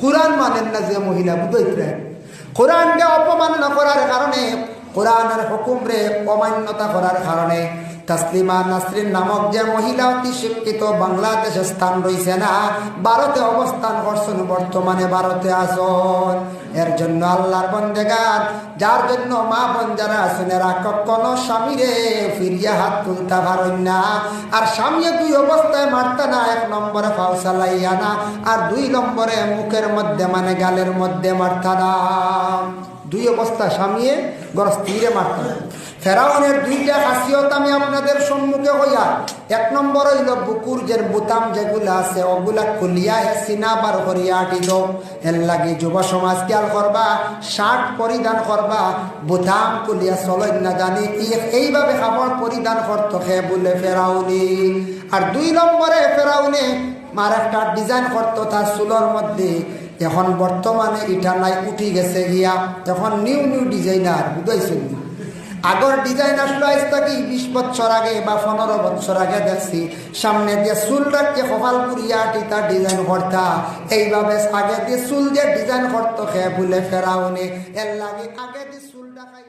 কোরআন মানেন না যে মহিলা বুঝতে কোরআনকে অপমাননা করার কারণে, কোরআনের হুকুম রে অমান্যতা করার কারণে তাসলিমা নাসরিন নামক যে মহিলা অতি শিক্ষিত বাংলাদেশে স্থান রয়েছে না, ভারতে অবস্থান করছেন বর্তমানে ভারতে আসন এর জন্য আল্লাহর বন্দেগার, যার জন্য মা বোন যারা আছেন, এরা কখনো স্বামীরে ফিরিয়া হাত তুলতে পারেন না। আর স্বামী দুই অবস্থায় মারতে না, এক নম্বরে ফাউসা লাইয়া না, আর দুই নম্বরে মুখের মধ্যে মানে গালের মধ্যে মারতা না। দুই অবস্থা স্বামীয়ে গড় স্ত্রীরে মারতে না ফেরাউনের দুইটা খাসিয়ত আমি আপনাদের সম্মুখে হইয়া, এক নম্বর হইল বুকুর যে বুতাম যেগুলা আছে, ওগুলা খুলিয়া হে সিনা বার করিয়া আটিল এর লাগে যুব সমাজ খেয়াল করবা, শার্ট পরিধান করবা, বুতাম খুলিয়া চলই না জানি এইভাবে কাপড় পরিধান করতো খে বলে ফেরাউনি। আর দুই নম্বরে ফেরাউনে মার একটা ডিজাইন করতো তার চুলোর মধ্যে। এখন বর্তমানে ইটা নাই, উঠি গেছে গিয়া এখন নিউ নিউ ডিজাইনার, বুঝাইছেন? আগর ডিজাইন আসলো আজ থাকি, বিশ বছর আগে বা পনেরো বছর আগে দেখছি। সামনে দিয়ে চুল রাখছে কপাল পুরিয়া টিতা ডিজাইন করতা। এইভাবে আগে দিয়ে চুল দিয়ে ডিজাইন করতো খে ফেরাও ফেরাউনে এর লাগে আগে দিয়ে চুল রাখাই